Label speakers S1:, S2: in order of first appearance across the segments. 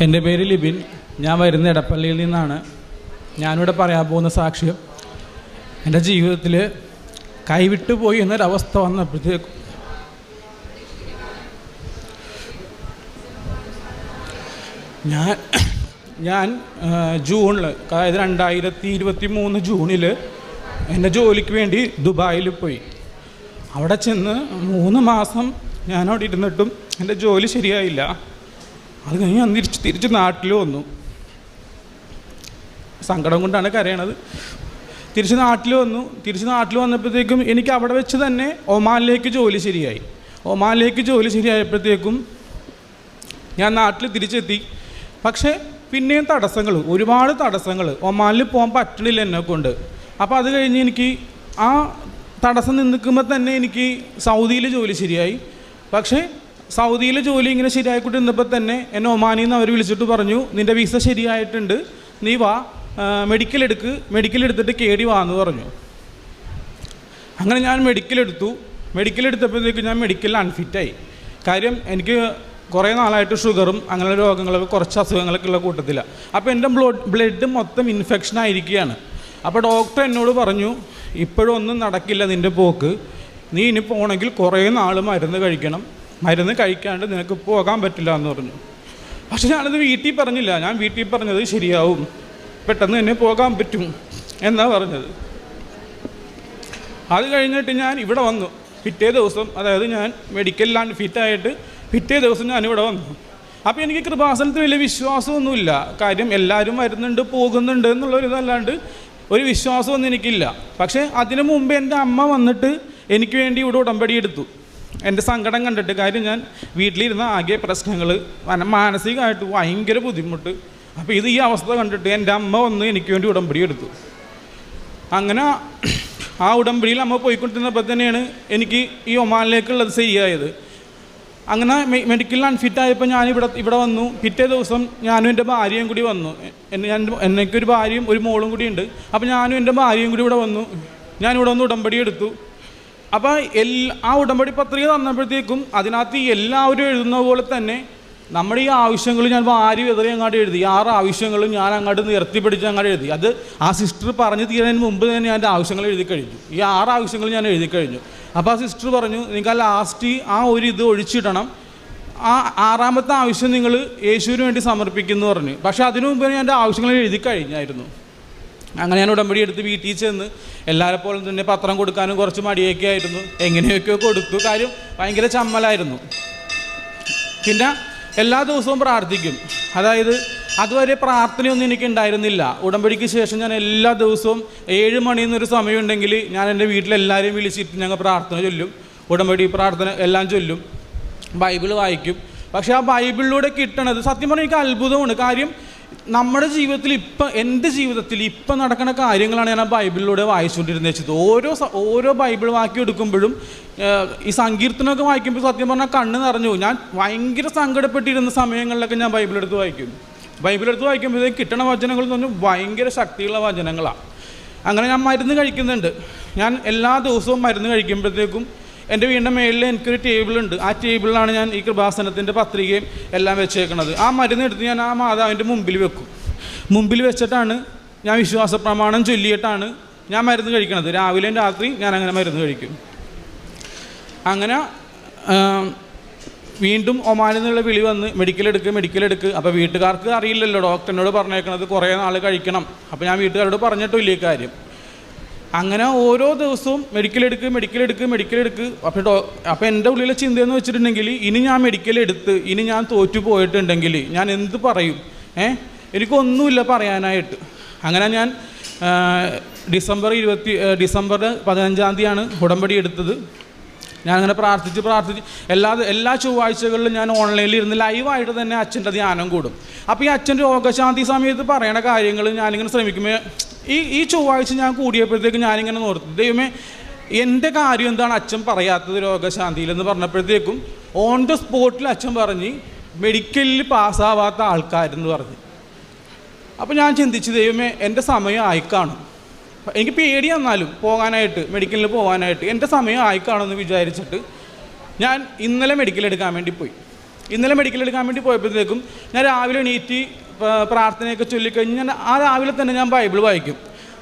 S1: എന്റെ പേര് ലിബിൻ. ഞാൻ വരുന്ന ഇടപ്പള്ളിയിൽ നിന്നാണ്. ഞാനിവിടെ പറയാൻ പോകുന്ന സാക്ഷ്യം എന്റെ ജീവിതത്തിൽ കൈവിട്ടു പോയി എന്നൊരവസ്ഥ വന്നപ്പോഴത്തേക്കും ഞാൻ ഞാൻ ജൂണിൽ അതായത് രണ്ടായിരത്തി ഇരുപത്തി മൂന്ന് ജൂണിൽ എന്റെ ജോലിക്ക് വേണ്ടി ദുബായിൽ പോയി. അവിടെ ചെന്ന് മൂന്ന് മാസം ഞാൻ അവിടെ ഇരുന്നിട്ടും എന്റെ ജോലി ശരിയായില്ല. അത് കഴിഞ്ഞ് ഞാൻ തിരിച്ച് തിരിച്ച് നാട്ടിൽ വന്നു. സങ്കടം കൊണ്ടാണ് കരയണത്. തിരിച്ച് നാട്ടിൽ വന്നു. തിരിച്ച് നാട്ടിൽ വന്നപ്പോഴത്തേക്കും എനിക്ക് അവിടെ വെച്ച് തന്നെ ഒമാനിലേക്ക് ജോലി ശരിയായി. ഒമാനിലേക്ക് ജോലി ശരിയായപ്പോഴത്തേക്കും ഞാൻ നാട്ടിൽ തിരിച്ചെത്തി. പക്ഷേ പിന്നെയും തടസ്സങ്ങൾ ഒരുപാട് തടസ്സങ്ങൾ ഒമാനിൽ പോകാൻ പറ്റണില്ല എന്നെ കൊണ്ട്. അപ്പോൾ അത് കഴിഞ്ഞ് എനിക്ക് ആ തടസ്സം നിന്നിക്കുമ്പോൾ തന്നെ എനിക്ക് സൗദിയിൽ ജോലി ശരിയായി. പക്ഷേ സൗദിയിലെ ജോലി ഇങ്ങനെ ശരിയായിക്കൊണ്ട് നിന്നപ്പോൾ തന്നെ എന്നെ ഒമാനിൽ നിന്ന് അവർ വിളിച്ചിട്ട് പറഞ്ഞു നിന്റെ വിസ ശരിയായിട്ടുണ്ട്. നീ വാ. മെഡിക്കൽ എടുക്ക്. മെഡിക്കൽ എടുത്തിട്ട് കേടി വാ എന്ന് പറഞ്ഞു. അങ്ങനെ ഞാൻ മെഡിക്കൽ എടുത്തു. മെഡിക്കൽ എടുത്തപ്പോഴത്തേക്ക് ഞാൻ മെഡിക്കലിൽ അൺഫിറ്റായി കാര്യം എനിക്ക് കുറേ നാളായിട്ട് ഷുഗറും അങ്ങനെ രോഗങ്ങളൊക്കെ കുറച്ച് അസുഖങ്ങളൊക്കെ ഉള്ള കൂട്ടത്തിലാണ് അപ്പോൾ എന്റെ ബ്ലഡ് ബ്ലഡ് മൊത്തം ഇൻഫെക്ഷൻ ആയിരിക്കുകയാണ്. അപ്പോൾ ഡോക്ടർ എന്നോട് പറഞ്ഞു ഇപ്പോഴൊന്നും നടക്കില്ല നിന്റെ പോക്ക്. നീ ഇനി പോകണമെങ്കിൽ കുറേ നാൾ മരുന്ന് കഴിക്കണം. മരുന്ന് കഴിക്കാണ്ട് നിനക്ക് പോകാൻ പറ്റില്ല എന്ന് പറഞ്ഞു. പക്ഷെ ഞാനത് വീട്ടിൽ പറഞ്ഞില്ല. ഞാൻ വീട്ടിൽ പറഞ്ഞത് ശരിയാവും. പെട്ടെന്ന് തന്നെ പോകാൻ പറ്റും എന്നാ പറഞ്ഞത്. അത് കഴിഞ്ഞിട്ട് ഞാൻ ഇവിടെ വന്നു. പിറ്റേ ദിവസം അതായത് ഞാൻ മെഡിക്കലിലാണ് ഫിറ്റായിട്ട് പിറ്റേ ദിവസം ഞാൻ ഇവിടെ വന്നു. അപ്പോൾ എനിക്ക് കൃപാസനത്തിൽ വലിയ വിശ്വാസമൊന്നുമില്ല. കാര്യം എല്ലാവരും വരുന്നുണ്ട് പോകുന്നുണ്ട് എന്നുള്ളൊരിതല്ലാണ്ട് ഒരു വിശ്വാസമൊന്നും എനിക്കില്ല. പക്ഷേ അതിനു മുമ്പ് എന്റെ അമ്മ വന്നിട്ട് എനിക്ക് വേണ്ടി ഇവിടെ ഉടമ്പടി എടുത്തു. എന്റെ സങ്കടം കണ്ടിട്ട് കാര്യം ഞാൻ വീട്ടിലിരുന്ന ആകെ പ്രശ്നങ്ങൾ മാനസികമായിട്ട് ഭയങ്കര ബുദ്ധിമുട്ട്. അപ്പോൾ ഇത് ഈ അവസ്ഥ കണ്ടിട്ട് എന്റെ അമ്മ വന്ന് എനിക്ക് വേണ്ടി ഉടമ്പടി എടുത്തു. അങ്ങനെ ആ ഉടമ്പടിയിൽ അമ്മ പോയിക്കൊണ്ടിരുന്നപ്പോൾ തന്നെയാണ് എനിക്ക് ഈ ഒമാനിലേക്കുള്ളത് ശരിയായത്. അങ്ങനെ മെഡിക്കലിൽ അൺഫിറ്റ് ആയപ്പോൾ ഞാൻ ഇവിടെ ഇവിടെ വന്നു. പിറ്റേ ദിവസം ഞാനും എന്റെ ഭാര്യയും കൂടി വന്നു. ഞാൻ എനിക്കൊരു ഭാര്യയും ഒരു മോളും കൂടി ഉണ്ട്. അപ്പോൾ ഞാനും എന്റെ ഭാര്യയും കൂടി ഇവിടെ വന്നു. ഞാനിവിടെ വന്ന് ഉടമ്പടി എടുത്തു. അപ്പോൾ എല്ലാ ആ ഉടമ്പടി പത്രിക തന്നപ്പോഴത്തേക്കും അതിനകത്ത് എല്ലാവരും എഴുതുന്ന പോലെ തന്നെ നമ്മുടെ ഈ ആവശ്യങ്ങൾ ഞാൻ വാരി എതിരെ അങ്ങോട്ട് എഴുതി. ആറ് ആവശ്യങ്ങളും ഞാൻ അങ്ങോട്ട് നിർത്തിപ്പിടിച്ച് അങ്ങോട്ട് എഴുതി. അത് ആ സിസ്റ്റർ പറഞ്ഞു തീരുന്നതിന് മുമ്പ് തന്നെ ഞാൻ എന്റെ ആവശ്യങ്ങൾ എഴുതി കഴിഞ്ഞു. ഈ ആറ് ആവശ്യങ്ങൾ ഞാൻ എഴുതി കഴിഞ്ഞു. അപ്പോൾ ആ സിസ്റ്റർ പറഞ്ഞു നിങ്ങൾക്ക് ആ ലാസ്റ്റ് ആ ഒരു ഇത് ഒഴിച്ചിടണം. ആ ആറാമത്തെ ആവശ്യം നിങ്ങൾ യേശുവിന് വേണ്ടി സമർപ്പിക്കുന്നു പറഞ്ഞു. പക്ഷേ അതിനു മുമ്പ് ഞാൻ എന്റെ ആവശ്യങ്ങൾ എഴുതി കഴിഞ്ഞായിരുന്നു. അങ്ങനെ ഞാൻ ഉടമ്പടി എടുത്ത് വീട്ടിൽ ചെന്ന് എല്ലാവരെ പോലും തന്നെ പത്രം കൊടുക്കാനും കുറച്ച് മടിയൊക്കെ ആയിരുന്നു. എങ്ങനെയൊക്കെ കൊടുത്തു കാര്യം ഭയങ്കര ചമ്മലായിരുന്നു. പിന്നെ എല്ലാ ദിവസവും പ്രാർത്ഥിക്കും. അതായത് അതുവരെ പ്രാർത്ഥനയൊന്നും എനിക്ക് ഉണ്ടായിരുന്നില്ല. ഉടമ്പടിക്ക് ശേഷം ഞാൻ എല്ലാ ദിവസവും ഏഴ് മണിന്നൊരു സമയമുണ്ടെങ്കിൽ ഞാൻ എന്റെ വീട്ടിലെല്ലാവരെയും വിളിച്ചിട്ട് ഞങ്ങൾ പ്രാർത്ഥന ചൊല്ലും. ഉടമ്പടി പ്രാർത്ഥന എല്ലാം ചൊല്ലും. ബൈബിൾ വായിക്കും. പക്ഷേ ആ ബൈബിളിലൂടെ കിട്ടണത് സത്യം പറഞ്ഞാൽ എനിക്ക് അത്ഭുതമാണ്. കാര്യം നമ്മുടെ ജീവിതത്തിൽ ഇപ്പം എന്റെ ജീവിതത്തിൽ ഇപ്പം നടക്കുന്ന കാര്യങ്ങളാണ് ഞാൻ ആ ബൈബിളിലൂടെ വായിച്ചുകൊണ്ടിരുന്നത് വെച്ചത്. ഓരോ ഓരോ ബൈബിൾ വാക്യം എടുക്കുമ്പോഴും ഈ സങ്കീർത്തനമൊക്കെ വായിക്കുമ്പോൾ സത്യം പറഞ്ഞാൽ കണ്ണ് നിറഞ്ഞു ഞാൻ ഭയങ്കര സങ്കടപ്പെട്ടിരുന്ന സമയങ്ങളിലൊക്കെ ഞാൻ ബൈബിൾ എടുത്ത് വായിക്കും. ബൈബിൾ എടുത്ത് വായിക്കുമ്പോഴത്തേക്ക് കിട്ടണ വചനങ്ങൾ എന്ന് പറഞ്ഞാൽ ഭയങ്കര ശക്തിയുള്ള വചനങ്ങളാണ് അങ്ങനെ ഞാൻ മരുന്ന് കഴിക്കുന്നുണ്ട്. ഞാൻ എല്ലാ ദിവസവും മരുന്ന് കഴിക്കുമ്പോഴത്തേക്കും എന്റെ വീടിന്റെ മേളിൽ എനിക്കൊരു ടേബിളുണ്ട് ആ ടേബിളിലാണ് ഞാൻ ഈ കൃപാസനത്തിന്റെ പത്രികയും എല്ലാം വെച്ചേക്കുന്നത് ആ മരുന്ന് എടുത്ത് ഞാൻ ആ മാതാവിന്റെ മുമ്പിൽ വെക്കും. മുമ്പിൽ വെച്ചിട്ടാണ് ഞാൻ വിശ്വാസ പ്രമാണം ചൊല്ലിയിട്ടാണ് ഞാൻ മരുന്ന് കഴിക്കണത്. രാവിലെയും രാത്രി ഞാൻ അങ്ങനെ മരുന്ന് കഴിക്കും. അങ്ങനെ വീണ്ടും ഒമാനിൽ നിന്നുള്ള വിളി വന്ന് മെഡിക്കൽ എടുക്ക് മെഡിക്കൽ എടുക്ക്. അപ്പോൾ വീട്ടുകാർക്ക് അറിയില്ലല്ലോ. ഡോക്ടറിനോട് പറഞ്ഞേക്കണത് കുറേ നാൾ കഴിക്കണം. അപ്പോൾ ഞാൻ വീട്ടുകാരോട് പറഞ്ഞിട്ടില്ല ഈ കാര്യം. അങ്ങനെ ഓരോ ദിവസവും മെഡിക്കൽ എടുക്ക് മെഡിക്കൽ എടുക്ക് മെഡിക്കൽ എടുക്ക്. അപ്പോൾ ഡോ അപ്പോൾ എന്റെ ഉള്ളിലെ ചിന്തയെന്ന് വെച്ചിട്ടുണ്ടെങ്കിൽ ഇനി ഞാൻ മെഡിക്കൽ എടുത്ത് ഇനി ഞാൻ തോറ്റു പോയിട്ടുണ്ടെങ്കിൽ ഞാൻ എന്ത് പറയും? ഏ? എനിക്കൊന്നുമില്ല പറയാനായിട്ട്. അങ്ങനെ ഞാൻ ഡിസംബർ ഇരുപത്തി ഡിസംബർ പതിനഞ്ചാം തീയതിയാണ് ഉടമ്പടി എടുത്തത്. ഞാൻ അങ്ങനെ പ്രാർത്ഥിച്ച് പ്രാർത്ഥിച്ച് എല്ലാ എല്ലാ ചൊവ്വാഴ്ചകളിലും ഞാൻ ഓൺലൈനിൽ ഇരുന്ന് ലൈവായിട്ട് തന്നെ അച്ഛന്റെ ധ്യാനം കൂടും. അപ്പോൾ ഈ അച്ഛന്റെ രോഗശാന്തി സമയത്ത് പറയണ കാര്യങ്ങൾ ഞാനിങ്ങനെ ശ്രമിക്കുമ്പോൾ ഈ ഈ ചൊവ്വാഴ്ച ഞാൻ കൂടിയപ്പോഴത്തേക്ക് ഞാനിങ്ങനെ ഓർത്തു ദൈവമേ എന്റെ കാര്യം എന്താണ് അച്ഛൻ പറയാത്തത് രോഗശാന്തിയിൽ എന്ന് പറഞ്ഞപ്പോഴത്തേക്കും ഓൺ ദ സ്പോട്ടിൽ അച്ഛൻ പറഞ്ഞ് മെഡിക്കലിൽ പാസ്സാവാത്ത ആൾക്കാരെന്ന് പറഞ്ഞു. അപ്പോൾ ഞാൻ ചിന്തിച്ചു ദൈവമേ എന്റെ സമയം ആയിക്കാണും. എനിക്ക് പേടി വന്നാലും പോകാനായിട്ട് മെഡിക്കലിൽ പോകാനായിട്ട് എന്റെ സമയം ആയിക്കാണെന്ന് വിചാരിച്ചിട്ട് ഞാൻ ഇന്നലെ മെഡിക്കൽ എടുക്കാൻ വേണ്ടി പോയി. ഇന്നലെ മെഡിക്കൽ എടുക്കാൻ വേണ്ടി പോയപ്പോഴത്തേക്കും ഞാൻ രാവിലെ എണീറ്റ് പ്രാർത്ഥനയൊക്കെ ചൊല്ലിക്കഴിഞ്ഞ് ഞാൻ ആ രാവിലെ തന്നെ ഞാൻ ബൈബിൾ വായിക്കും.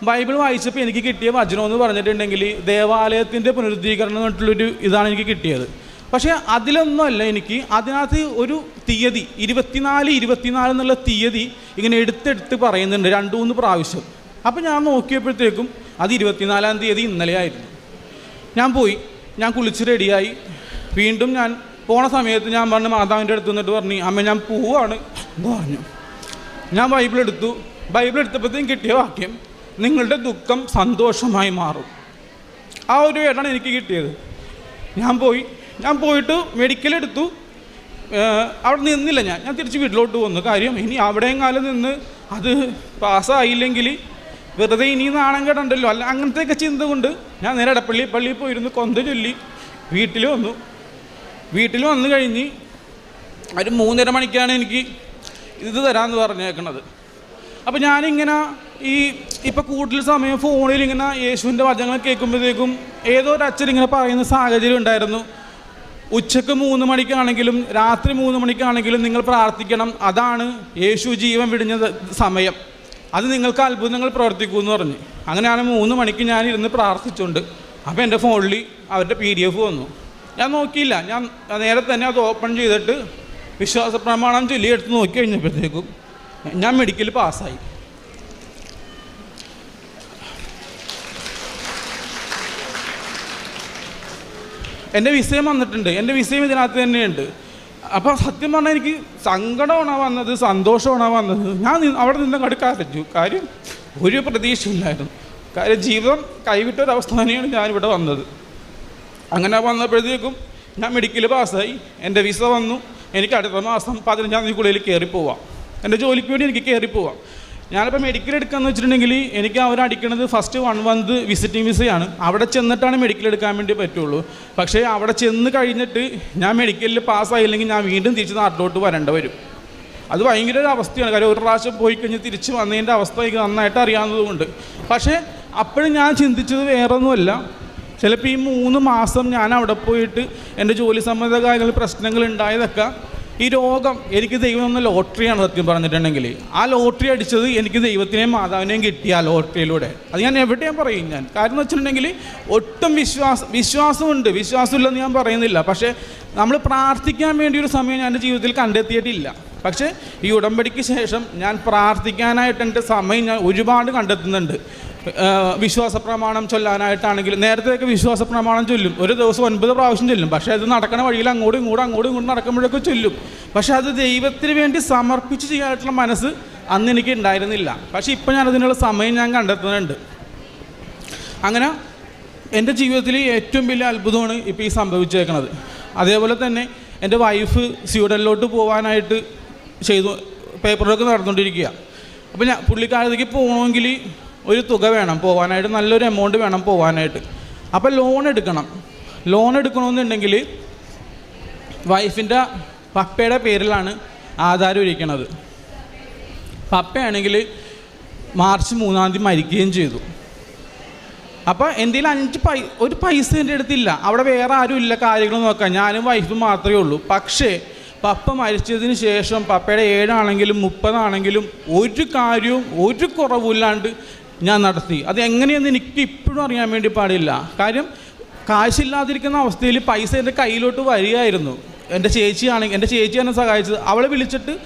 S1: ബൈബിൾ വായിച്ചപ്പോൾ എനിക്ക് കിട്ടിയ വചനം എന്ന് പറഞ്ഞിട്ടുണ്ടെങ്കിൽ ദേവാലയത്തിന്റെ പുനരുദ്ധീകരണം എന്നിട്ടുള്ളൊരു ഇതാണ് എനിക്ക് കിട്ടിയത്. പക്ഷേ അതിലൊന്നുമല്ല എനിക്ക് അതിനകത്ത് ഒരു തീയതി ഇരുപത്തിനാല് ഇരുപത്തിനാല് എന്നുള്ള തീയതി ഇങ്ങനെ എടുത്തെടുത്ത് പറയുന്നുണ്ട് രണ്ടു മൂന്ന് പ്രാവശ്യം. അപ്പോൾ ഞാൻ നോക്കിയപ്പോഴത്തേക്കും അത് ഇരുപത്തിനാലാം തീയതി ഇന്നലെ ആയിരുന്നു. ഞാൻ പോയി ഞാൻ കുളിച്ച് റെഡിയായി. വീണ്ടും ഞാൻ പോണ സമയത്ത് ഞാൻ പറഞ്ഞു മാതാവിന്റെ അടുത്ത് നിന്നിട്ട് പറഞ്ഞു അമ്മ ഞാൻ പോവാണ് പറഞ്ഞു. ഞാൻ ബൈബിൾ എടുത്തു. ബൈബിൾ എടുത്തപ്പോഴത്തേക്കും കിട്ടിയ വാക്യം നിങ്ങളുടെ ദുഃഖം സന്തോഷമായി മാറും. ആ ഒരു വേടാണ് എനിക്ക് കിട്ടിയത്. ഞാൻ പോയി ഞാൻ പോയിട്ട് മെഡിക്കൽ എടുത്തു. അവിടെ നിന്നില്ല ഞാൻ. ഞാൻ തിരിച്ച് വീട്ടിലോട്ട് വന്നു. കാര്യം ഇനി അവിടെയും കാലം നിന്ന് അത് പാസ്സായില്ലെങ്കിൽ വെറുതെ ഇനി നാണം കേട്ടുണ്ടല്ലോ അല്ല അങ്ങനത്തെയൊക്കെ ചിന്ത കൊണ്ട് ഞാൻ നേരെ ഇടപ്പള്ളി പള്ളിയിൽ പോയിരുന്നു കൊന്ത ചൊല്ലി. വീട്ടിൽ വന്നു. വീട്ടിൽ വന്നു കഴിഞ്ഞ് ഒരു മൂന്നര മണിക്കാണ് എനിക്ക് ഇത് തരാമെന്ന് പറഞ്ഞേക്കണത്. അപ്പോൾ ഞാനിങ്ങനെ ഈ ഇപ്പം കൂടുതൽ സമയം ഫോണിൽ ഇങ്ങനെ യേശുവിന്റെ വചനങ്ങൾ കേൾക്കുമ്പോഴത്തേക്കും ഏതോ ഒരു അച്ഛൻ ഇങ്ങനെ പറയുന്ന സാഹചര്യം ഉണ്ടായിരുന്നു. ഉച്ചയ്ക്ക് മൂന്ന് മണിക്കാണെങ്കിലും രാത്രി മൂന്ന് മണിക്കാണെങ്കിലും നിങ്ങൾ പ്രാർത്ഥിക്കണം. അതാണ് യേശു ജീവൻ വിടിഞ്ഞ സമയം. അത് നിങ്ങൾക്ക് അത്ഭുതങ്ങൾ പ്രവർത്തിക്കൂ എന്ന് പറഞ്ഞു. അങ്ങനെയാണ് മൂന്ന് മണിക്ക് ഞാൻ ഇരുന്ന് പ്രാർത്ഥിച്ചുകൊണ്ട് അപ്പോൾ എന്റെ ഫോണിൽ അവരുടെ പി ഡി എഫ് വന്നു. ഞാൻ നോക്കിയില്ല. ഞാൻ നേരെ തന്നെ അത് ഓപ്പൺ ചെയ്തിട്ട് വിശ്വാസ പ്രമാണം ചൊല്ലി എടുത്ത് നോക്കി കഴിഞ്ഞപ്പോഴത്തേക്കും ഞാൻ മെഡിക്കൽ പാസ്സായി. എന്റെ വിസയം വന്നിട്ടുണ്ട്. എന്റെ വിസയം ഇതിനകത്ത് തന്നെയുണ്ട്. അപ്പോൾ സത്യം പറഞ്ഞാൽ എനിക്ക് സങ്കടമാണ് വന്നത് സന്തോഷമാണ് വന്നത്. ഞാൻ അവിടെ നിന്ന് കരഞ്ഞു. കാര്യം ഒരു പ്രതീക്ഷയില്ലായിരുന്നു. കാര്യം ജീവിതം കൈവിട്ടൊരവസ്ഥ തന്നെയാണ് ഞാനിവിടെ വന്നത്. അങ്ങനെ വന്നപ്പോഴത്തേക്കും ഞാൻ മെഡിക്കൽ പാസ്സായി. എന്റെ വിസ വന്നു. എനിക്ക് അടുത്ത മാസം പതിനഞ്ചാം തീയതിക്കുള്ളിൽ കയറി പോവാം എന്റെ ജോലിക്ക് വേണ്ടി എനിക്ക് കയറി പോവാം ഞാനിപ്പോൾ മെഡിക്കൽ എടുക്കാന്ന് വെച്ചിട്ടുണ്ടെങ്കിൽ എനിക്ക് അവർ അടിക്കുന്നത് ഫസ്റ്റ് വൺ മന്ത് വിസിറ്റിംഗ് വിസയാണ് അവിടെ ചെന്നിട്ടാണ് മെഡിക്കൽ എടുക്കാൻ വേണ്ടി പറ്റുള്ളൂ. പക്ഷേ അവിടെ ചെന്ന് കഴിഞ്ഞിട്ട് ഞാൻ മെഡിക്കലിൽ പാസ്സായില്ലെങ്കിൽ ഞാൻ വീണ്ടും തിരിച്ച് നാട്ടിലോട്ട് വരേണ്ട വരും. അത് ഭയങ്കര ഒരു അവസ്ഥയാണ്. കാര്യം ഒരു പ്രാവശ്യം പോയി കഴിഞ്ഞ് തിരിച്ച് വന്നതിന്റെ അവസ്ഥ എനിക്ക് നന്നായിട്ട് അറിയാവുന്നതുകൊണ്ട്. പക്ഷേ അപ്പോഴും ഞാൻ ചിന്തിച്ചത് വേറൊന്നുമല്ല. ചിലപ്പോൾ ഈ മൂന്ന് മാസം ഞാൻ അവിടെ പോയിട്ട് എന്റെ ജോലി സംബന്ധ കാര്യങ്ങൾ പ്രശ്നങ്ങൾ ഉണ്ടായതൊക്കെ ഈ രോഗം എനിക്ക് ദൈവം എന്ന ലോട്ടറിയാണ് സത്യം പറഞ്ഞിട്ടുണ്ടെങ്കിൽ. ആ ലോട്ടറി അടിച്ചത് എനിക്ക് ദൈവത്തിനെയും മാതാവിനെയും കിട്ടി ആ ലോട്ടറിയിലൂടെ. അത് ഞാൻ എവിടെയും പറയും ഞാൻ? കാരണം വെച്ചിട്ടുണ്ടെങ്കിൽ ഒട്ടും വിശ്വാസം വിശ്വാസമുണ്ട്. വിശ്വാസമില്ലെന്ന് ഞാൻ പറയുന്നില്ല. പക്ഷേ നമ്മൾ പ്രാർത്ഥിക്കാൻ വേണ്ടി ഒരു സമയം ഞാൻ എന്റെ ജീവിതത്തിൽ കണ്ടെത്തിയിട്ടില്ല. പക്ഷേ ഈ ഉടമ്പടിക്ക് ശേഷം ഞാൻ പ്രാർത്ഥിക്കാനായിട്ട് എന്റെ സമയം ഞാൻ ഒരുപാട് കണ്ടെത്തുന്നുണ്ട്. വിശ്വാസ പ്രമാണം ചൊല്ലാനായിട്ടാണെങ്കിലും നേരത്തെയൊക്കെ വിശ്വാസ പ്രമാണം ചൊല്ലും. ഒരു ദിവസം ഒൻപത് പ്രാവശ്യം ചൊല്ലും. പക്ഷേ അത് നടക്കണ വഴിയിൽ അങ്ങോട്ടും ഇങ്ങോട്ടും അങ്ങോട്ടും ഇങ്ങോട്ട് നടക്കുമ്പോഴൊക്കെ ചൊല്ലും. പക്ഷേ അത് ദൈവത്തിന് വേണ്ടി സമർപ്പിച്ച് ചെയ്യാനായിട്ടുള്ള മനസ്സ് അന്ന് എനിക്ക് ഉണ്ടായിരുന്നില്ല. പക്ഷേ ഇപ്പം ഞാൻ അതിനുള്ള സമയം ഞാൻ കണ്ടെത്തുന്നുണ്ട്. അങ്ങനെ എന്റെ ജീവിതത്തിൽ ഏറ്റവും വലിയ അത്ഭുതമാണ് ഇപ്പോൾ ഈ സംഭവിച്ചേക്കണത്. അതേപോലെ തന്നെ എന്റെ വൈഫ് സ്വീഡനിലോട്ട് പോകാനായിട്ട് ചെയ്തു പേപ്പർ വർക്ക് നടന്നുകൊണ്ടിരിക്കുക. അപ്പോൾ ഞാൻ പുള്ളിക്കാരത്തേക്ക് പോകണമെങ്കിൽ ഒരു തുക വേണം പോകാനായിട്ട് നല്ലൊരു എമൗണ്ട് വേണം പോകാനായിട്ട് അപ്പോൾ ലോൺ എടുക്കണം. ലോൺ എടുക്കണമെന്നുണ്ടെങ്കിൽ വൈഫിന്റെ പപ്പയുടെ പേരിലാണ് ആധാരം ഇരിക്കണത് പപ്പയാണെങ്കിൽ മാർച്ച് മൂന്നാം തീയതി മരിക്കുകയും ചെയ്തു. അപ്പോൾ എന്തെങ്കിലും അഞ്ച് പൈ ഒരു പൈസ എന്റെ അടുത്തില്ല. അവിടെ വേറെ ആരും ഇല്ല കാര്യങ്ങൾ നോക്കാൻ. ഞാനും വൈഫും മാത്രമേ ഉള്ളൂ. പക്ഷേ പപ്പ മരിച്ചതിന് ശേഷം പപ്പയുടെ ഏഴാണെങ്കിലും മുപ്പതാണെങ്കിലും ഒരു കാര്യവും ഒരു കുറവുമില്ലാണ്ട് ഞാൻ നടത്തി. അത് എങ്ങനെയെന്ന് എനിക്ക് ഇപ്പോഴും അറിയാൻ വേണ്ടി പാടില്ല. കാര്യം കാശില്ലാതിരിക്കുന്ന അവസ്ഥയിൽ പൈസ എന്റെ കയ്യിലോട്ട് വരികയായിരുന്നു. എന്റെ ചേച്ചിയാണെങ്കിൽ എന്റെ ചേച്ചി എന്നെ സഹായിച്ചത്. അവളെ വിളിച്ചിട്ട്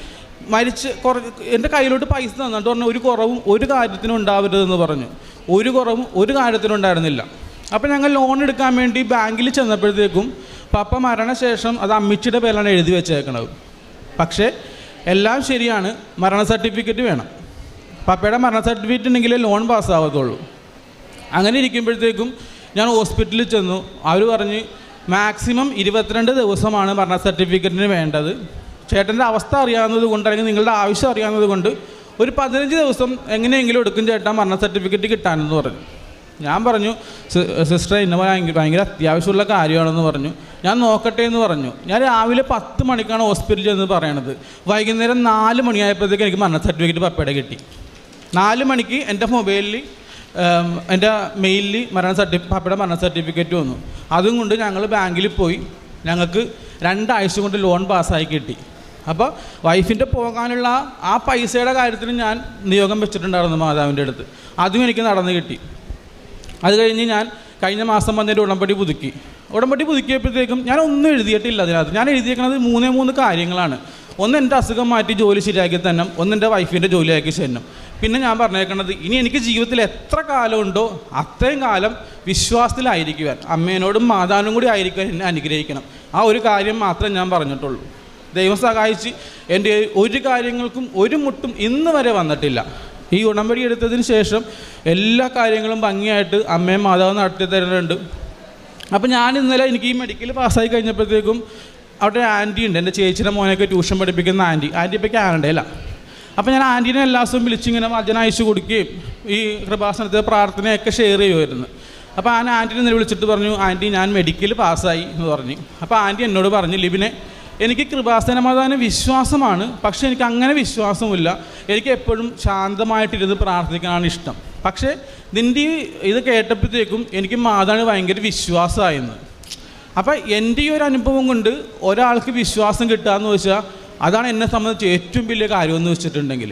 S1: മരിച്ച് കുറ എന്റെ കയ്യിലോട്ട് പൈസ തന്നിട്ട് പറഞ്ഞു ഒരു കുറവും ഒരു കാര്യത്തിനും ഉണ്ടാവരുതെന്ന് പറഞ്ഞു. ഒരു കുറവും ഒരു കാര്യത്തിനും ഉണ്ടായിരുന്നില്ല. അപ്പോൾ ഞങ്ങൾ ലോൺ എടുക്കാൻ വേണ്ടി ബാങ്കിൽ ചെന്നപ്പോഴത്തേക്കും പപ്പ മരണശേഷം അത് അമ്മിച്ചിയുടെ പേരിലാണ് എഴുതി വെച്ചേക്കണത്. പക്ഷേ എല്ലാം ശരിയാണ്. മരണ സർട്ടിഫിക്കറ്റ് വേണം. പപ്പയുടെ മരണ സർട്ടിഫിക്കറ്റ് ഉണ്ടെങ്കിലേ ലോൺ പാസ്സാവത്തുള്ളൂ. അങ്ങനെ ഇരിക്കുമ്പോഴത്തേക്കും ഞാൻ ഹോസ്പിറ്റലിൽ ചെന്നു. അവർ പറഞ്ഞ് മാക്സിമം ഇരുപത്തിരണ്ട് ദിവസമാണ് മരണ സർട്ടിഫിക്കറ്റിന് വേണ്ടത്. ചേട്ടന്റെ അവസ്ഥ അറിയാവുന്നത് കൊണ്ട് അല്ലെങ്കിൽ നിങ്ങളുടെ ആവശ്യം അറിയാവുന്നത് കൊണ്ട് ഒരു പതിനഞ്ച് ദിവസം എങ്ങനെയെങ്കിലും എടുക്കും ചേട്ടാ മരണ സർട്ടിഫിക്കറ്റ് കിട്ടാനെന്ന് പറഞ്ഞു. ഞാൻ പറഞ്ഞു സിസ്റ്റർ ഇന്ന ഭയങ്കര ഭയങ്കര അത്യാവശ്യമുള്ള കാര്യമാണെന്ന് പറഞ്ഞു. ഞാൻ നോക്കട്ടെ എന്ന് പറഞ്ഞു. ഞാൻ രാവിലെ പത്ത് മണിക്കാണ് ഹോസ്പിറ്റലിൽ എന്ന് പറയണത്. വൈകുന്നേരം നാല് മണിയായപ്പോഴത്തേക്ക് എനിക്ക് മരണ സർട്ടിഫിക്കറ്റ് പപ്പയുടെ കിട്ടി. നാല് മണിക്ക് എന്റെ മൊബൈലിൽ എന്റെ മെയിലിൽ മരണ സർട്ടിഫി പപ്പയുടെ മരണ സർട്ടിഫിക്കറ്റ് വന്നു. അതും കൊണ്ട് ഞങ്ങൾ ബാങ്കിൽ പോയി. ഞങ്ങൾക്ക് രണ്ടാഴ്ച കൊണ്ട് ലോൺ പാസ്സായി കിട്ടി. അപ്പോൾ വൈഫിന്റെ പോകാനുള്ള ആ പൈസയുടെ കാര്യത്തിൽ ഞാൻ നിയോഗം വെച്ചിട്ടുണ്ടായിരുന്നു മാതാവിന്റെ അടുത്ത്. അതും എനിക്ക് നടന്നു കിട്ടി. അത് കഴിഞ്ഞ് ഞാൻ കഴിഞ്ഞ മാസം വന്നൊരു ഉടമ്പടി പുതുക്കി. ഉടമ്പടി പുതുക്കിയപ്പോഴത്തേക്കും ഞാൻ ഒന്നും എഴുതിയിട്ടില്ല അതിനകത്ത്. ഞാൻ എഴുതിയേക്കുന്നത് മൂന്നേ മൂന്ന് കാര്യങ്ങളാണ്. ഒന്ന് എന്റെ അസുഖം മാറ്റി ജോലി ശരിയാക്കി തന്നെ ഒന്ന് എന്റെ വൈഫിന്റെ ജോലിയാക്കി ചെന്നും പിന്നെ ഞാൻ പറഞ്ഞേക്കണത് ഇനി എനിക്ക് ജീവിതത്തിൽ എത്ര കാലമുണ്ടോ അത്രയും കാലം വിശ്വാസത്തിലായിരിക്കുവാൻ അമ്മേനോടും മാതാവിനും കൂടി ആയിരിക്കുവാൻ എന്നെ അനുഗ്രഹിക്കണം. ആ ഒരു കാര്യം മാത്രമേ ഞാൻ പറഞ്ഞിട്ടുള്ളൂ. ദൈവം സഹായിച്ച് എന്റെ ഒരു കാര്യങ്ങൾക്കും ഒരു മുട്ടും ഇന്ന് വരെ വന്നിട്ടില്ല. ഈ ഉടമ്പടി എടുത്തതിന് ശേഷം എല്ലാ കാര്യങ്ങളും ഭംഗിയായിട്ട് അമ്മയും മാതാവും നടത്തി തരുന്നുണ്ട്. അപ്പോൾ ഞാൻ ഇന്നലെ എനിക്ക് ഈ മെഡിക്കൽ പാസ്സായി കഴിഞ്ഞപ്പോഴത്തേക്കും അവിടെ ആന്റി ഉണ്ട്. എന്റെ ചേച്ചിയുടെ മോനെയൊക്കെ ട്യൂഷൻ പഠിപ്പിക്കുന്ന ആന്റി. ആന്റി ഇപ്പോൾ കാനഡയില അപ്പോൾ ഞാൻ ആന്റീനെ എല്ലാ ദിവസവും വിളിച്ചിങ്ങനെ വചന അയച്ചു കൊടുക്കുകയും ഈ കൃപാസനത്തെ പ്രാർത്ഥനയൊക്കെ ഷെയർ ചെയ്യുമായിരുന്നു. അപ്പോൾ ആ ആന്റീനെ ഇന്നലെ വിളിച്ചിട്ട് പറഞ്ഞു ആന്റി ഞാൻ മെഡിക്കൽ പാസ്സായി എന്ന് പറഞ്ഞു. അപ്പോൾ ആന്റി എന്നോട് പറഞ്ഞു ലിബിനെ എനിക്ക് കൃപാസനമാതാവിന് വിശ്വാസമാണ് പക്ഷേ എനിക്ക് അങ്ങനെ വിശ്വാസമില്ല എനിക്ക് എപ്പോഴും ശാന്തമായിട്ടിരുന്ന് പ്രാർത്ഥിക്കാനാണ് ഇഷ്ടം. പക്ഷേ നിന്റെ ഈ ഇത് കേട്ടപ്പോഴത്തേക്കും എനിക്ക് മാതാവിന് ഭയങ്കര വിശ്വാസമായിരുന്നു അപ്പം എന്റെ ഈ ഒരു അനുഭവം കൊണ്ട് ഒരാൾക്ക് വിശ്വാസം കിട്ടുക എന്ന് വെച്ചാൽ അതാണ് എന്നെ സംബന്ധിച്ച് ഏറ്റവും വലിയ കാര്യമെന്ന് വെച്ചിട്ടുണ്ടെങ്കിൽ.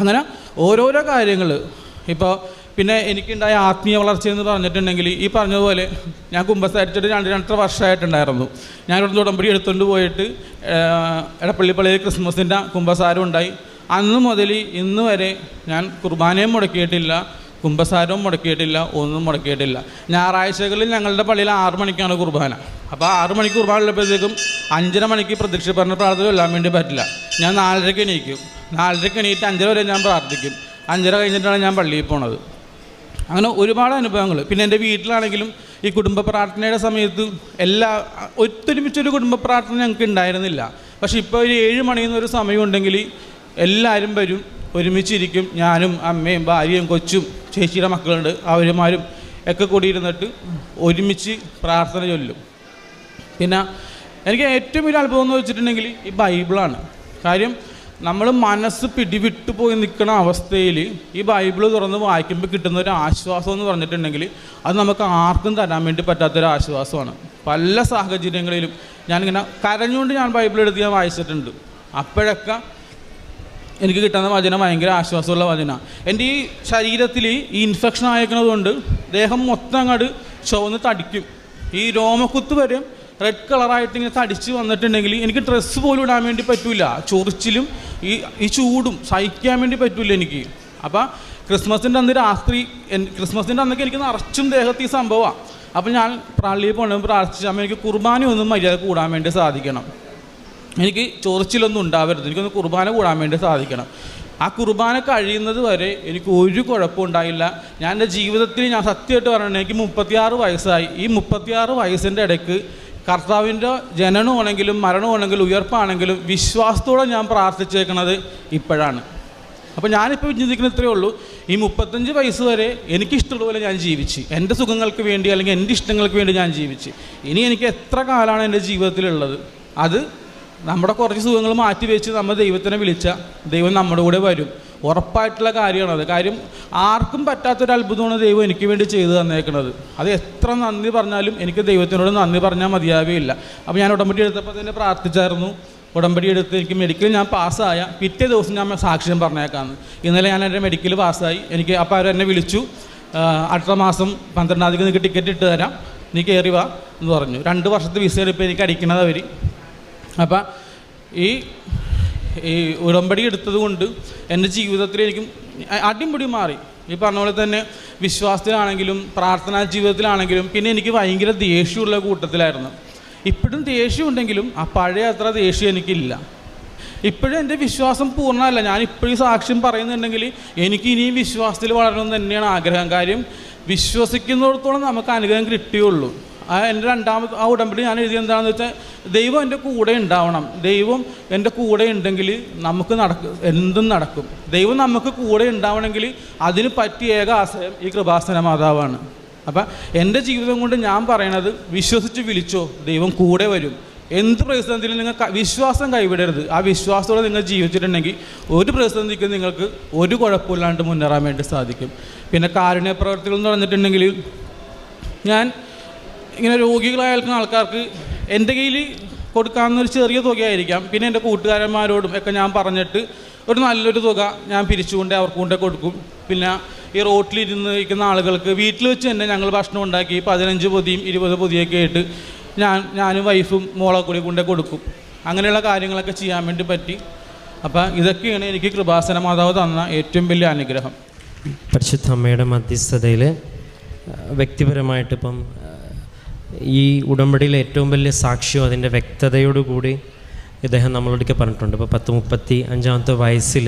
S1: അങ്ങനെ ഓരോരോ കാര്യങ്ങൾ ഇപ്പോൾ പിന്നെ എനിക്കുണ്ടായ ആത്മീയ വളർച്ച എന്ന് പറഞ്ഞിട്ടുണ്ടെങ്കിൽ ഈ പറഞ്ഞതുപോലെ ഞാൻ കുമ്പസാരിച്ചിട്ട് രണ്ട് രണ്ടര വർഷമായിട്ടുണ്ടായിരുന്നു. ഞാൻ ഇവിടെ ഉടമ്പടി എടുത്തുകൊണ്ട് പോയിട്ട് എടപ്പള്ളിപ്പള്ളിയിൽ എടപ്പള്ളി പള്ളിയിൽ ക്രിസ്മസിന്റെ കുമ്പസാരം ഉണ്ടായി. അന്ന് മുതൽ ഇന്ന് വരെ ഞാൻ കുർബാനയും മുടക്കിയിട്ടില്ല. കുമ്പസാരവും മുടക്കിയിട്ടില്ല ഒന്നും മുടക്കിയിട്ടില്ല. ഞായറാഴ്ചകളിൽ ഞങ്ങളുടെ പള്ളിയിൽ ആറു മണിക്കാണ് കുർബാന. അപ്പോൾ ആറു മണിക്ക് കുർബാന ഉള്ളപ്പോഴത്തേക്കും അഞ്ചര മണിക്ക് പ്രതീക്ഷ പറഞ്ഞ പ്രാർത്ഥന ചൊല്ലാൻ വേണ്ടി പറ്റില്ല. ഞാൻ നാലരയ്ക്ക് എണീക്കും. നാലരയ്ക്ക് എണീറ്റ് അഞ്ചര വരെ ഞാൻ പ്രാർത്ഥിക്കും. അഞ്ചര കഴിഞ്ഞിട്ടാണ് ഞാൻ പള്ളിയിൽ പോണത്. അങ്ങനെ ഒരുപാട് അനുഭവങ്ങൾ. പിന്നെ എന്റെ വീട്ടിലാണെങ്കിലും ഈ കുടുംബ പ്രാർത്ഥനയുടെ സമയത്ത് എല്ലാ ഒത്തൊരുമിച്ചൊരു കുടുംബ പ്രാർത്ഥന ഞങ്ങൾക്ക് ഉണ്ടായിരുന്നില്ല. പക്ഷെ ഇപ്പോൾ ഒരു ഏഴ് മണിയെന്നൊരു സമയമുണ്ടെങ്കിൽ എല്ലാവരും വരും ഒരുമിച്ചിരിക്കും. ഞാനും അമ്മയും ഭാര്യയും കൊച്ചും ചേച്ചിയുടെ മക്കളുണ്ട്. അവരുമാരും ഒക്കെ കൂടി ഇരുന്നിട്ട് ഒരുമിച്ച് പ്രാർത്ഥന ചൊല്ലും. പിന്നെ എനിക്ക് ഏറ്റവും വലിയ അത്ഭുതം എന്ന് വെച്ചിട്ടുണ്ടെങ്കിൽ ഈ ബൈബിളാണ്. കാര്യം നമ്മൾ മനസ്സ് പിടിവിട്ടു പോയി നിൽക്കുന്ന അവസ്ഥയിൽ ഈ ബൈബിൾ തുറന്ന് വായിക്കുമ്പോൾ കിട്ടുന്ന ഒരു ആശ്വാസം എന്ന് പറഞ്ഞിട്ടുണ്ടെങ്കിൽ അത് നമുക്ക് ആർക്കും തരാൻ വേണ്ടി പറ്റാത്തൊരു ആശ്വാസമാണ്. പല സാഹചര്യങ്ങളിലും ഞാനിങ്ങനെ കരഞ്ഞുകൊണ്ട് ഞാൻ ബൈബിൾ എടുത്ത് ഞാൻ വായിച്ചിട്ടുണ്ട്. അപ്പോഴൊക്കെ എനിക്ക് കിട്ടുന്ന വചനം ഭയങ്കര ആശ്വാസമുള്ള വചന. എന്റെ ഈ ശരീരത്തിൽ ഈ ഇൻഫെക്ഷൻ ആയേക്കുന്നത് കൊണ്ട് ദേഹം മൊത്തം അങ്ങോട്ട് ചുവന്ന് തടിക്കും. ഈ രോമക്കുത്ത് വരെ റെഡ് കളറായിട്ട് ഇങ്ങനെ തടിച്ച് വന്നിട്ടുണ്ടെങ്കിൽ എനിക്ക് ഡ്രസ്സ് പോലും ഇടാൻ വേണ്ടി പറ്റില്ല ചൊറിച്ചിലും ഈ ഈ ചൂടും സഹിക്കാൻ വേണ്ടി പറ്റില്ല എനിക്ക്. അപ്പം ക്രിസ്മസിന്റെ അന്ന് രാത്രി ക്രിസ്മസിന്റെ അന്നൊക്കെ എനിക്ക് നിറച്ചും ദേഹത്ത് ഈ സംഭവമാണ് അപ്പം ഞാൻ പള്ളിയിൽ പോകണം പ്രാർത്ഥിച്ചാൽ എനിക്ക് കുർബാനയൊന്നും മര്യാദ കൂടാൻ വേണ്ടി സാധിക്കണം. എനിക്ക് ചൊറിച്ചിലൊന്നും ഉണ്ടാവരുത്. എനിക്കൊന്ന് കുർബാന കൂടാൻ വേണ്ടി സാധിക്കണം. ആ കുർബാന കഴിയുന്നത് വരെ എനിക്ക് ഒരു കുഴപ്പം ഉണ്ടായില്ല. ഞാൻ എന്റെ ജീവിതത്തിൽ ഞാൻ സത്യമായിട്ട് പറഞ്ഞിട്ടുണ്ട് എനിക്ക് മുപ്പത്തിയാറ് വയസ്സായി. ഈ മുപ്പത്തിയാറ് വയസ്സിന്റെ ഇടയ്ക്ക് കർത്താവിന്റെ ജനനമാണെങ്കിലും മരണമാണെങ്കിലും ഉയർപ്പാണെങ്കിലും വിശ്വാസത്തോടെ ഞാൻ പ്രാർത്ഥിച്ചേക്കണത് ഇപ്പോഴാണ്. അപ്പോൾ ഞാനിപ്പോൾ ചിന്തിക്കുന്ന ഇത്രയേ ഉള്ളൂ. ഈ മുപ്പത്തഞ്ച് വയസ്സ് വരെ എനിക്കിഷ്ടമുള്ള ഞാൻ ജീവിച്ച്. എന്റെ സുഖങ്ങൾക്ക് വേണ്ടി അല്ലെങ്കിൽ എന്റെ ഇഷ്ടങ്ങൾക്ക് വേണ്ടി ഞാൻ ജീവിച്ച്. ഇനി എനിക്ക് എത്ര കാലമാണ് എന്റെ ജീവിതത്തിലുള്ളത്? അത് നമ്മുടെ കുറച്ച് സുഖങ്ങൾ മാറ്റി വെച്ച് നമ്മൾ ദൈവത്തിനെ വിളിച്ച ദൈവം നമ്മുടെ കൂടെ വരും. ഉറപ്പായിട്ടുള്ള കാര്യമാണത് കാര്യം ആർക്കും പറ്റാത്തൊരു അത്ഭുതമാണ് ദൈവം എനിക്ക് വേണ്ടി ചെയ്തു തന്നേക്കുന്നത് അത് എത്ര നന്ദി പറഞ്ഞാലും എനിക്ക് ദൈവത്തിനോട് നന്ദി പറഞ്ഞാൽ മതിയാവുകയില്ല അപ്പോൾ ഞാൻ ഉടമ്പടി എടുത്തപ്പോൾ തന്നെ പ്രാർത്ഥിച്ചായിരുന്നു. ഉടമ്പടി എടുത്ത് എനിക്ക് മെഡിക്കൽ ഞാൻ പാസ്സായ പിറ്റേ ദിവസം ഞാൻ സാക്ഷ്യം പറഞ്ഞേക്കാന്ന്. ഇന്നലെ ഞാൻ എന്റെ മെഡിക്കൽ പാസ്സായി. എനിക്ക് അപ്പോൾ അവർ എന്നെ വിളിച്ചു. അടുത്ത മാസം പന്ത്രണ്ടാം തീയതി നിങ്ങൾക്ക് ടിക്കറ്റ് ഇട്ട് തരാം. നീ കയറി വാ എന്ന് പറഞ്ഞു. രണ്ട് വർഷത്തെ വിസ എടുപ്പ് എനിക്ക് അടിക്കണത് അവർ അപ്പം ഈ ഈ ഉടമ്പടി എടുത്തത് കൊണ്ട് എന്റെ ജീവിതത്തിൽ എനിക്കും അടിമുടി മാറി. ഈ പറഞ്ഞ പോലെ തന്നെ വിശ്വാസത്തിലാണെങ്കിലും പ്രാർത്ഥനാ ജീവിതത്തിലാണെങ്കിലും പിന്നെ എനിക്ക് ഭയങ്കര ദേഷ്യമുള്ള കൂട്ടത്തിലായിരുന്നു. ഇപ്പോഴും ദേഷ്യമുണ്ടെങ്കിലും ആ പഴയ അത്ര ദേഷ്യം എനിക്കില്ല. ഇപ്പോഴും എന്റെ വിശ്വാസം പൂർണമല്ല. ഞാൻ ഇപ്പോഴും സാക്ഷ്യം പറയുന്നുണ്ടെങ്കിൽ എനിക്ക് ഇനിയും വിശ്വാസത്തിൽ വളരണമെന്ന് തന്നെയാണ് ആഗ്രഹം. കാര്യം വിശ്വസിക്കുന്നിടത്തോളം നമുക്ക് അനുഗ്രഹം കിട്ടിയുള്ളൂ. ആ എന്റെ രണ്ടാമത് ആ ഉടമ്പടി ഞാൻ എഴുതിയത് എന്താണെന്ന് വെച്ചാൽ ദൈവം എന്റെ കൂടെ ഉണ്ടാവണം. ദൈവം എന്റെ കൂടെ ഉണ്ടെങ്കിൽ നമുക്ക് നടക്കും എന്തും നടക്കും. ദൈവം നമുക്ക് കൂടെ ഉണ്ടാവണമെങ്കിൽ അതിന് പറ്റിയ ഏക ആശ്രയം ഈ കൃപാസന മാതാവാണ്. അപ്പം എന്റെ ജീവിതം കൊണ്ട് ഞാൻ പറയണത് വിശ്വസിച്ച് വിളിച്ചോ ദൈവം കൂടെ വരും. എന്ത് പ്രതിസന്ധിയിലും നിങ്ങൾ വിശ്വാസം കൈവിടരുത്. ആ വിശ്വാസത്തോടെ നിങ്ങൾ ജീവിച്ചിട്ടുണ്ടെങ്കിൽ ഒരു പ്രതിസന്ധിക്ക് നിങ്ങൾക്ക് ഒരു കുഴപ്പമില്ലാണ്ട് മുന്നേറാൻ വേണ്ടി സാധിക്കും. പിന്നെ കാരുണ്യ പ്രവർത്തികൾ എന്ന് പറഞ്ഞിട്ടുണ്ടെങ്കിൽ ഞാൻ ഇങ്ങനെ രോഗികളായ ആൾക്കാർക്ക് എന്റെ കയ്യിൽ കൊടുക്കാവുന്നൊരു ചെറിയ തുകയായിരിക്കാം. പിന്നെ എന്റെ കൂട്ടുകാരന്മാരോടും ഒക്കെ ഞാൻ പറഞ്ഞിട്ട് ഒരു നല്ലൊരു തുക ഞാൻ പിരിച്ചുകൊണ്ട് അവർക്ക് കൊണ്ട് കൊടുക്കും. പിന്നെ ഈ റോട്ടിലിരുന്ന് ഇരിക്കുന്ന ആളുകൾക്ക് വീട്ടിൽ വെച്ച് തന്നെ ഞങ്ങൾ ഭക്ഷണം ഉണ്ടാക്കി പതിനഞ്ച് പൊതിയും ഇരുപത് പൊതിയൊക്കെ ആയിട്ട് ഞാൻ ഞാനും വൈഫും മോളെ കൂടി കൊണ്ടേ കൊടുക്കും. അങ്ങനെയുള്ള കാര്യങ്ങളൊക്കെ ചെയ്യാൻ വേണ്ടി പറ്റി. അപ്പം ഇതൊക്കെയാണ് എനിക്ക് കൃപാസന മാതാവ് തന്ന ഏറ്റവും വലിയ അനുഗ്രഹം.
S2: പരിശുദ്ധ അമ്മയുടെ മധ്യസ്ഥതയിൽ വ്യക്തിപരമായിട്ട് ഇപ്പം ആ, ഈ ഉടമ്പടിയിലെ ഏറ്റവും വലിയ സാക്ഷ്യം അതിന്റെ വ്യക്തതയോടുകൂടി ഇദ്ദേഹം നമ്മളോടൊക്കെ പറഞ്ഞിട്ടുണ്ട്. ഇപ്പോൾ പത്ത് മുപ്പത്തി അഞ്ചാമത്തെ വയസ്സിൽ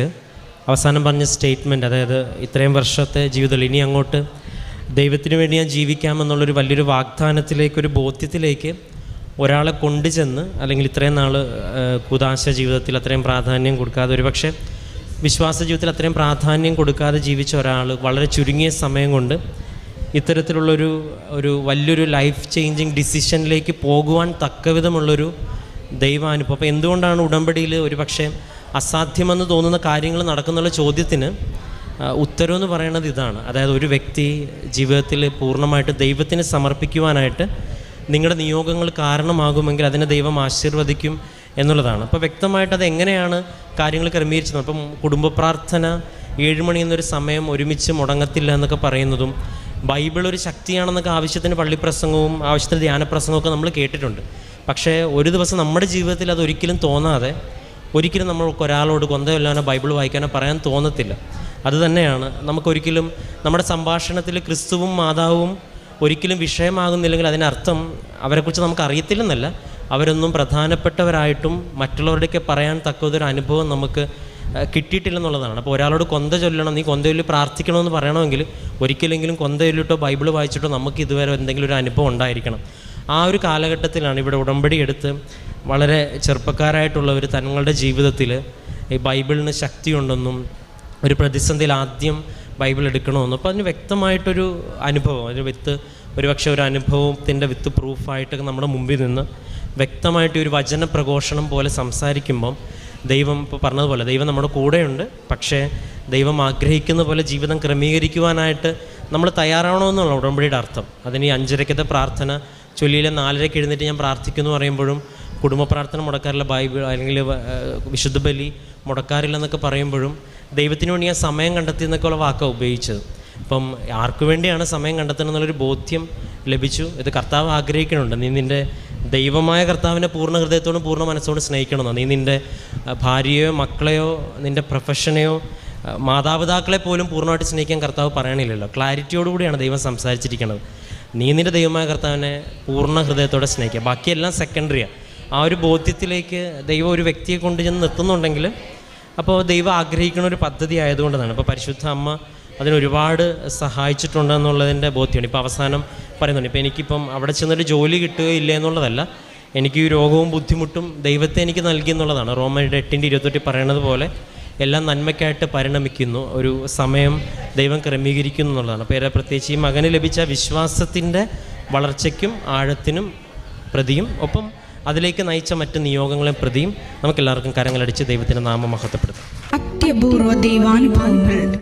S2: അവസാനം പറഞ്ഞ സ്റ്റേറ്റ്മെന്റ് അതായത് ഇത്രയും വർഷത്തെ ജീവിതത്തിൽ ഇനി അങ്ങോട്ട് ദൈവത്തിന് വേണ്ടി ഞാൻ ജീവിക്കാമെന്നുള്ളൊരു വലിയൊരു വാഗ്ദാനത്തിലേക്ക് ഒരു ബോധ്യത്തിലേക്ക് ഒരാളെ കൊണ്ടുചെന്ന് അല്ലെങ്കിൽ ഇത്രയും നാൾ കുതാശ ജീവിതത്തിൽ അത്രയും പ്രാധാന്യം കൊടുക്കാതെ ഒരു പക്ഷേ വിശ്വാസ ജീവിതത്തിൽ അത്രയും പ്രാധാന്യം കൊടുക്കാതെ ജീവിച്ച ഒരാൾ വളരെ ചുരുങ്ങിയ സമയം കൊണ്ട് ഇത്തരത്തിലുള്ളൊരു ഒരു വലിയൊരു ലൈഫ് ചേഞ്ചിങ് ഡിസിഷനിലേക്ക് പോകുവാൻ തക്കവിധമുള്ളൊരു ദൈവാനുഭവം. അപ്പോൾ എന്തുകൊണ്ടാണ് ഉടമ്പടിയിൽ ഒരു പക്ഷേ അസാധ്യമെന്ന് തോന്നുന്ന കാര്യങ്ങൾ നടക്കുന്നുള്ള ചോദ്യത്തിന് ഉത്തരവെന്ന് പറയുന്നത് ഇതാണ്. അതായത് ഒരു വ്യക്തി ജീവിതത്തിൽ പൂർണമായിട്ട് ദൈവത്തിന് സമർപ്പിക്കുവാനായിട്ട് നിങ്ങളുടെ നിയോഗങ്ങൾ കാരണമാകുമെങ്കിൽ അതിനെ ദൈവം ആശീർവദിക്കും എന്നുള്ളതാണ്. അപ്പോൾ വ്യക്തമായിട്ട് അത് എങ്ങനെയാണ് കാര്യങ്ങൾ ക്രമീകരിച്ചത്? അപ്പം കുടുംബ പ്രാർത്ഥന ഏഴുമണി എന്നൊരു സമയം ഒരുമിച്ച് മുടങ്ങത്തില്ല എന്നൊക്കെ പറയുന്നതും ബൈബിൾ ഒരു ശക്തിയാണെന്നൊക്കെ ആവശ്യത്തിന് പള്ളിപ്രസംഗവും ആവശ്യത്തിന് ധ്യാനപ്രസംഗവും ഒക്കെ നമ്മൾ കേട്ടിട്ടുണ്ട്. പക്ഷേ ഒരു ദിവസം നമ്മുടെ ജീവിതത്തിൽ അതൊരിക്കലും തോന്നാതെ ഒരിക്കലും നമ്മൾക്ക് ഒരാളോട് കൊന്തമില്ലാനോ ബൈബിൾ വായിക്കാനോ പറയാൻ തോന്നത്തില്ല. അതുതന്നെയാണ് നമുക്കൊരിക്കലും നമ്മുടെ സംഭാഷണത്തിൽ ക്രിസ്തുവും മാതാവും ഒരിക്കലും വിഷയമാകുന്നില്ലെങ്കിൽ അതിനർത്ഥം അവരെക്കുറിച്ച് നമുക്ക് അറിയത്തില്ലെന്നല്ല. അവരൊന്നും പ്രധാനപ്പെട്ടവരായിട്ടും മറ്റുള്ളവരുടെയൊക്കെ പറയാൻ തക്കതൊരു അനുഭവം നമുക്ക് കിട്ടിയിട്ടില്ലെന്നുള്ളതാണ്. അപ്പോൾ ഒരാളോട് കൊന്ത ചൊല്ലണം നീ കൊന്ത ചൊല്ലി പ്രാർത്ഥിക്കണമെന്ന് പറയണമെങ്കിൽ ഒരിക്കലെങ്കിലും കൊന്ത ചൊല്ലിട്ടോ ബൈബിൾ വായിച്ചിട്ടോ നമുക്ക് ഇതുവരെ എന്തെങ്കിലും ഒരു അനുഭവം ഉണ്ടായിരിക്കണം. ആ ഒരു കാലഘട്ടത്തിലാണ് ഇവിടെ ഉടമ്പടി എടുത്ത് വളരെ ചെറുപ്പക്കാരായിട്ടുള്ളവർ തങ്ങളുടെ ജീവിതത്തിൽ ഈ ബൈബിളിന് ശക്തിയുണ്ടെന്നും ഒരു പ്രതിസന്ധിയിൽ ആദ്യം ബൈബിൾ എടുക്കണമെന്നും അപ്പോൾ അതിന് വ്യക്തമായിട്ടൊരു അനുഭവം ഒരു വിത്ത് ഒരു പക്ഷേ ഒരു അനുഭവത്തിന്റെ വിത്ത് പ്രൂഫായിട്ടൊക്കെ നമ്മുടെ മുമ്പിൽ നിന്ന് വ്യക്തമായിട്ട് ഒരു വചന പ്രഘോഷണം പോലെ സംസാരിക്കുമ്പം ദൈവം ഇപ്പോൾ പറഞ്ഞതുപോലെ ദൈവം നമ്മുടെ കൂടെയുണ്ട് പക്ഷേ ദൈവം ആഗ്രഹിക്കുന്ന പോലെ ജീവിതം ക്രമീകരിക്കുവാനായിട്ട് നമ്മൾ തയ്യാറാണോ എന്നുള്ള ഉടമ്പടിയുടെ അർത്ഥം. അതിന് ഈ അഞ്ചരക്കത്തെ പ്രാർത്ഥന ചൊല്ലിയിലെ നാലരയ്ക്ക് എഴുന്നേറ്റ് ഞാൻ പ്രാർത്ഥിക്കുന്നു പറയുമ്പോഴും കുടുംബ പ്രാർത്ഥന മുടക്കാറില്ല ബൈബിൾ അല്ലെങ്കിൽ വിശുദ്ധ ബലി മുടക്കാറില്ല എന്നൊക്കെ പറയുമ്പോഴും ദൈവത്തിന് വേണ്ടി ഞാൻ സമയം കണ്ടെത്തി എന്നൊക്കെയുള്ള വാക്കാണ് ഉപയോഗിച്ചത്. അപ്പം ആർക്കു വേണ്ടിയാണ് സമയം കണ്ടെത്തണം എന്നുള്ളൊരു ബോധ്യം ലഭിച്ചു. ഇത് കർത്താവ് ആഗ്രഹിക്കുന്നുണ്ട്. നീ നിന്റെ ദൈവമായ കർത്താവിനെ പൂർണ ഹൃദയത്തോടും പൂർണ മനസ്സോടും സ്നേഹിക്കണമെന്നാണ് നീ നിന്റെ ഭാര്യയോ മക്കളെയോ നിന്റെ പ്രൊഫഷനെയോ മാതാപിതാക്കളെ പോലും പൂർണമായിട്ട് സ്നേഹിക്കാൻ കർത്താവ് പറയണില്ലല്ലോ. ക്ലാരിറ്റിയോടുകൂടിയാണ് ദൈവം സംസാരിച്ചിരിക്കുന്നത് നീ നിന്റെ ദൈവമായ കർത്താവിനെ പൂർണ ഹൃദയത്തോടെ സ്നേഹിക്കുക. ബാക്കിയെല്ലാം സെക്കൻഡറിയാണ് ആ. ഒരു ബോധ്യത്തിലേക്ക് ദൈവം ഒരു വ്യക്തിയെ കൊണ്ട് ചെന്ന് നിർത്തുന്നുണ്ടെങ്കിൽ അപ്പോൾ ദൈവം ആഗ്രഹിക്കുന്ന ഒരു പദ്ധതി ആയതുകൊണ്ടാണ്. അപ്പോൾ പരിശുദ്ധ അമ്മ അതിന് ഒരുപാട് സഹായിച്ചിട്ടുണ്ട് എന്നുള്ളതിന്റെ ബോധ്യമാണ്. ഇപ്പോൾ അവസാനം പറയുന്നുണ്ട് ഇപ്പോൾ എനിക്കിപ്പം അവിടെ ചെന്നൊരു ജോലി കിട്ടുകയോ ഇല്ല എന്നുള്ളതല്ല എനിക്ക് ഈ രോഗവും ബുദ്ധിമുട്ടും ദൈവത്തെ എനിക്ക് നൽകി എന്നുള്ളതാണ്. റോമയുടെ എട്ടിന്റെ ഇരുപത്തെട്ടി പറയണത് പോലെ എല്ലാം നന്മയ്ക്കായിട്ട് പരിണമിക്കുന്നു ഒരു സമയം ദൈവം ക്രമീകരിക്കുന്നു എന്നുള്ളതാണ്. ഏറെ പ്രത്യേകിച്ച് ഈ മകന് ലഭിച്ച വിശ്വാസത്തിന്റെ വളർച്ചയ്ക്കും ആഴത്തിനും പ്രതിയും ഒപ്പം അതിലേക്ക് നയിച്ച മറ്റ് നിയോഗങ്ങളെ പ്രതിയും നമുക്കെല്ലാവർക്കും കരങ്ങളടിച്ച് ദൈവത്തിന്റെ നാമം മഹത്വപ്പെടുത്താം.
S3: അത്യപൂർവ ദൈവാനുഭവങ്ങൾ.